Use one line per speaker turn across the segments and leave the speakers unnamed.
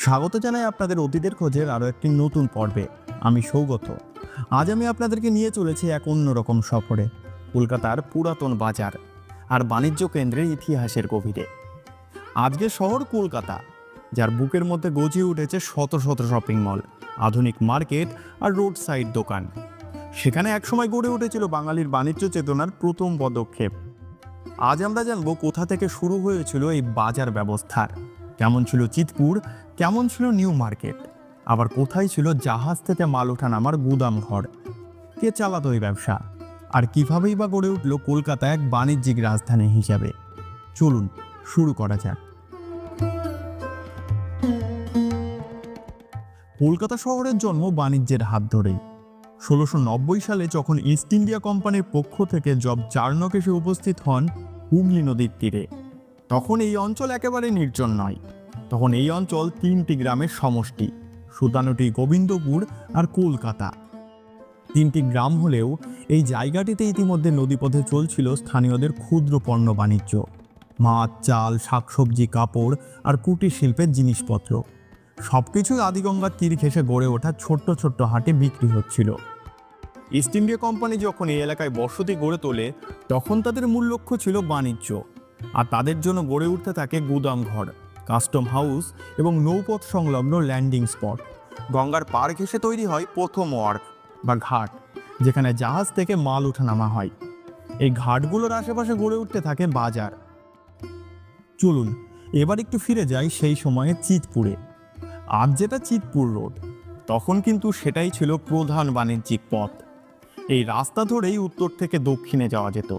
স্বাগত জানাই আপনাদের অতীতের খোঁজের আরও একটি নতুন পর্বে। আমি সৌগত। আজ আমি আপনাদেরকে নিয়ে চলেছি এক অন্যরকম সফরে, কলকাতার পুরাতন বাজার আর বাণিজ্য কেন্দ্রের ইতিহাসের গভীরে। আজকের শহর কলকাতা, যার বুকের মধ্যে গজিয়ে উঠেছে শত শত শপিং মল, আধুনিক মার্কেট আর রোড সাইড দোকান। সেখানে একসময় গড়ে উঠেছিল বাঙালির বাণিজ্য চেতনার প্রথম পদক্ষেপ। আজ আমরা জানব কোথা থেকে শুরু হয়েছিল এই বাজার ব্যবস্থার। কেমন ছিল চিতপুর, কেমন ছিল নিউ মার্কেট? আবার কোথায় ছিল জাহাজ থেকে মাল ওঠা নামার গুদাম ঘর? কে চালাতো এই ব্যবসা? আর কিভাবেই বা গড়ে উঠল কলকাতা এক বাণিজ্যিক রাজধানী হিসাবে? চলুন, শুরু করা যাক। কলকাতা শহরের জন্ম বাণিজ্যের হাত ধরেই। ষোলোশো সালে যখন ইস্ট ইন্ডিয়া কোম্পানির পক্ষ থেকে জব চার্নক এসে উপস্থিত হন হুগলি নদীর তীরে। তখন এই অঞ্চল একেবারে নির্জন নয়। তখন এই অঞ্চল তিনটি গ্রামের সমষ্টি সুতানুটি গোবিন্দপুর আর কলকাতা। তিনটি গ্রাম হলেও এই জায়গাটিতে ইতিমধ্যে নদীপথে চলছিল স্থানীয়দের ক্ষুদ্র পণ্য বাণিজ্য। মাছ, চাল, শাকসবজি, কাপড় আর কুটির শিল্পের জিনিসপত্র। সবকিছুই আদিগঙ্গার তীর ঘেঁষে গড়ে ওঠা ছোট্ট ছোট্ট হাটে বিক্রি হচ্ছিল। ইস্ট ইন্ডিয়া কোম্পানি যখন এই এলাকায় বসতি গড়ে তোলে, তখন তাদের মূল লক্ষ্য ছিল বাণিজ্য। আর তাদের জন্য গড়ে উঠতে থাকে গুদাম ঘর কাস্টম হাউস এবং নৌপথ সংলগ্ন ল্যান্ডিং স্পট গঙ্গার পার ঘেঁষে তৈরি হয় প্রথম ওয়ার্ক বা ঘাট, যেখানে জাহাজ থেকে মাল ওঠানামা হয়। এই ঘাটগুলোর আশেপাশে গড়ে উঠতে থাকে বাজার। চলুন, এবার একটু ফিরে যাই সেই সময়ে চিতপুরে। আজ যেটা চিতপুর রোড, তখন কিন্তু সেটাই ছিল প্রধান বাণিজ্যিক পথ। এই রাস্তা ধরেই উত্তর থেকে দক্ষিণে যাওয়া যেত।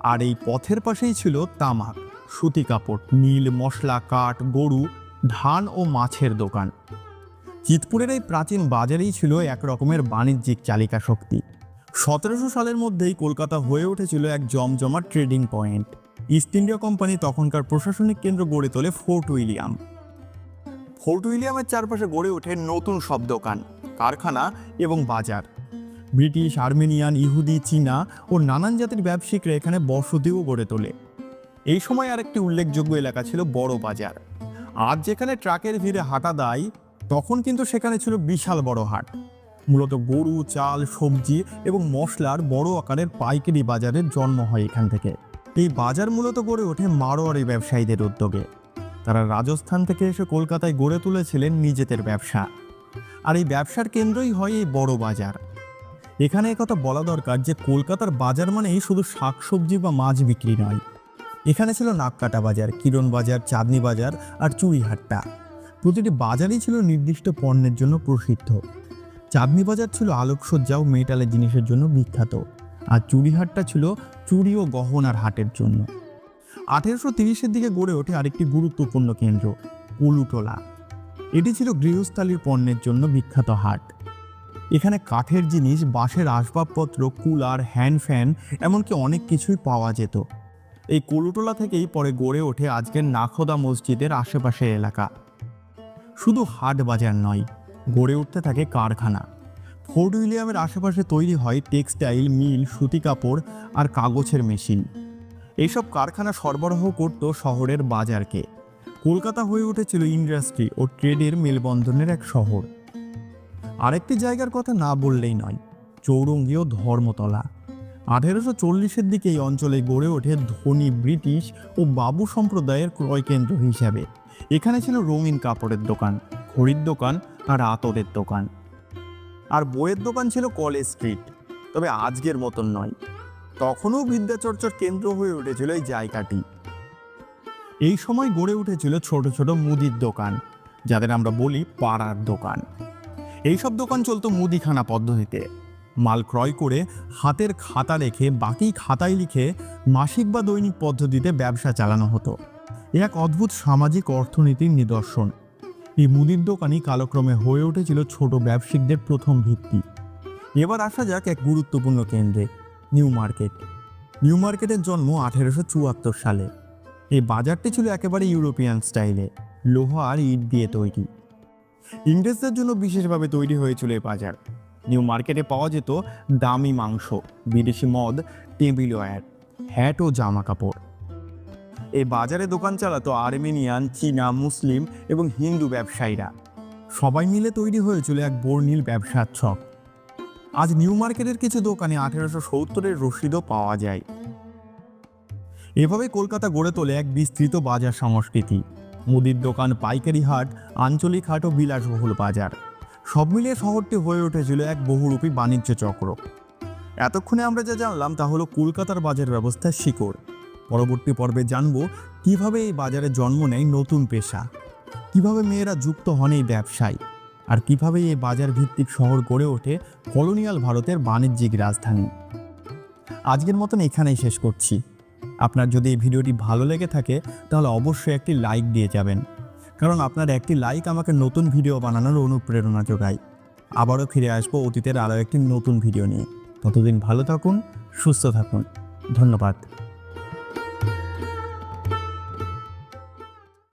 আর এই পথের পাশেই ছিল তামাক, সুতি কাপড়, নীল মশলা, কাঠ, গরু, ধান ও মাছের দোকান। চিতপুরের এই প্রাচীন বাজারেই ছিল এক রকমের বাণিজ্যিক চালিকা শক্তি। সতেরোশো সালের মধ্যেই কলকাতা হয়ে উঠেছিল এক জমজমাট trading point. East India company তখনকার প্রশাসনিক কেন্দ্র গড়ে তোলে ফোর্ট উইলিয়াম। ফোর্ট উইলিয়ামের চারপাশে গড়ে ওঠে নতুন সব দোকান, কারখানা এবং বাজার। ব্রিটিশ, আর্মেনিয়ান, ইহুদি, চীনা ও নানান জাতির ব্যবসায়িকরা এখানে বসতিও গড়ে তোলে। এই সময় আরেকটি উল্লেখযোগ্য এলাকা ছিল বড় বাজার। আজ যেখানে ট্রাকের ভিড়ে হাঁটা দায়, তখন কিন্তু সেখানে ছিল বিশাল বড় হাট। মূলত গরু, চাল, সবজি এবং মশলার বড় আকারের পাইকারি বাজারের জন্ম হয় এখান থেকে। এই বাজার মূলত গড়ে ওঠে মারোয়ারি ব্যবসায়ীদের উদ্যোগে। তারা রাজস্থান থেকে এসে কলকাতায় গড়ে তুলেছিলেন নিজেদের ব্যবসা। আর এই ব্যবসার কেন্দ্রই হয় এই বড় বাজার। এখানে একথা বলা দরকার যে, কলকাতার বাজার মানেই শুধু শাকসবজি বা মাছ বিক্রি নয়। এখানে ছিল নাককাটা বাজার, কিরণ বাজার, চাঁদনি বাজার আর চুড়িহাট্টা। প্রতিটি বাজারই ছিল নির্দিষ্ট পণ্যের জন্য প্রসিদ্ধ। চাঁদনি বাজার ছিল আলোকসজ্জা ও মেটালের জিনিসের জন্য বিখ্যাত। আর চুড়িহাটটা ছিল চুড়ি ও গহনার হাটের জন্য। আঠেরোশো তিরিশের দিকে গড়ে ওঠে আরেকটি গুরুত্বপূর্ণ কেন্দ্র উলুটোলা এটি ছিল গৃহস্থালির পণ্যের জন্য বিখ্যাত হাট। এখানে কাঠের জিনিস, বাঁশের আসবাবপত্র, কুলার, হ্যান্ড ফ্যান, এমনকি অনেক কিছুই পাওয়া যেত। এই কলুটোলা থেকেই পরে গড়ে ওঠে আজকের নাখোদা মসজিদের আশেপাশের এলাকা। শুধু হাট বাজার নয়, গড়ে উঠতে থাকে কারখানা। ফোর্ট উইলিয়ামের আশেপাশে তৈরি হয় টেক্সটাইল, মিল, সুতি কাপড় আর কাগজের মেশিন। এইসব কারখানা সরবরাহ করত শহরের বাজারকে। কলকাতা হয়ে উঠেছিল ইন্ডাস্ট্রি ও ট্রেডের মেলবন্ধনের এক শহর। আরেকটি জায়গার কথা না বললেই নয় চৌরঙ্গীয় ধর্মতলা। আঠেরোশো চল্লিশের দিকে এই অঞ্চলে গড়ে ওঠে ধনী ব্রিটিশ ও বাবু সম্প্রদায়ের ক্রয় কেন্দ্র হিসাবে। এখানে ছিল রঙিন কাপড়ের দোকান, ঘড়ির দোকান আর আতরের দোকান। আর বইয়ের দোকান ছিল কলেজ স্ট্রিট, তবে আজকের মতন নয়। তখনও বিদ্যাচর্চার কেন্দ্র হয়ে উঠেছিল এই জায়গাটি। এই সময় গড়ে উঠেছিল ছোট ছোট মুদির দোকান, যাদের আমরা বলি পাড়ার দোকান। এইসব দোকান চলতো মুদিখানা পদ্ধতিতে। মাল ক্রয় করে হাতের খাতা রেখে বাকি খাতায় লিখে মাসিক বা দৈনিক পদ্ধতিতে ব্যবসা চালানো হতো। এ এক অদ্ভুত সামাজিক অর্থনীতির নিদর্শন। এই মুদির দোকানই কালক্রমে হয়ে উঠেছিল ছোট ব্যবসায়িকদের প্রথম ভিত্তি। এবার আসা যাক এক গুরুত্বপূর্ণ কেন্দ্রে, নিউ মার্কেট। নিউ মার্কেটের জন্ম আঠেরোশো চুয়াত্তর সালে। এই বাজারটি ছিল একেবারে ইউরোপিয়ান স্টাইলে। লোহা আর ইট দিয়ে তৈরি। ইংরেজদের জন্য বিশেষভাবে তৈরি হয়েছিল এই বাজার। নিউ মার্কেটে পাওয়া যেত দামি মাংস, বিদেশি মদ, টেবিল ওয়্যার হ্যাট ও জামা কাপড়। এই বাজারে দোকান চালাতো আর্মেনিয়ান, চীনা, মুসলিম এবং হিন্দু ব্যবসায়ীরা। সবাই মিলে তৈরি হয়েছিল এক বর্ণিল ব্যবসার ছক। আজ নিউ মার্কেটের কিছু দোকানে আঠেরোশো সত্তরের রসিদও পাওয়া যায়। এভাবে কলকাতা গড়ে তোলে এক বিস্তৃত বাজার সংস্কৃতি। মুদির দোকান, পাইকারি হাট, আঞ্চলিক হাট ও বিলাসবহুল বাজার। সব মিলিয়ে শহরটি হয়ে উঠেছিল এক বহুরূপী বাণিজ্য চক্র। এতক্ষণে আমরা যা জানলাম তা হলো কলকাতার বাজার ব্যবস্থার শিকড়। পরবর্তী পর্বে জানব কীভাবে এই বাজারে জন্ম নেয় নতুন পেশা। কীভাবে মেয়েরা যুক্ত হন এই ব্যবসায়। আর কীভাবে এই বাজার ভিত্তিক শহর গড়ে ওঠে কলোনিয়াল ভারতের বাণিজ্যিক রাজধানী। আজকের মতন এখানেই শেষ করছি। আপনার যদি এই ভিডিওটি ভালো লেগে থাকে, তাহলে অবশ্যই একটি লাইক দিয়ে যাবেন। কারণ আপনার একটি লাইক আমাকে নতুন ভিডিও বানানোর অনুপ্রেরণা যোগায়। আবারও ফিরে আসব অতীতের আরও একটি নতুন ভিডিও নিয়ে। ততদিন ভালো থাকুন, সুস্থ থাকুন। ধন্যবাদ।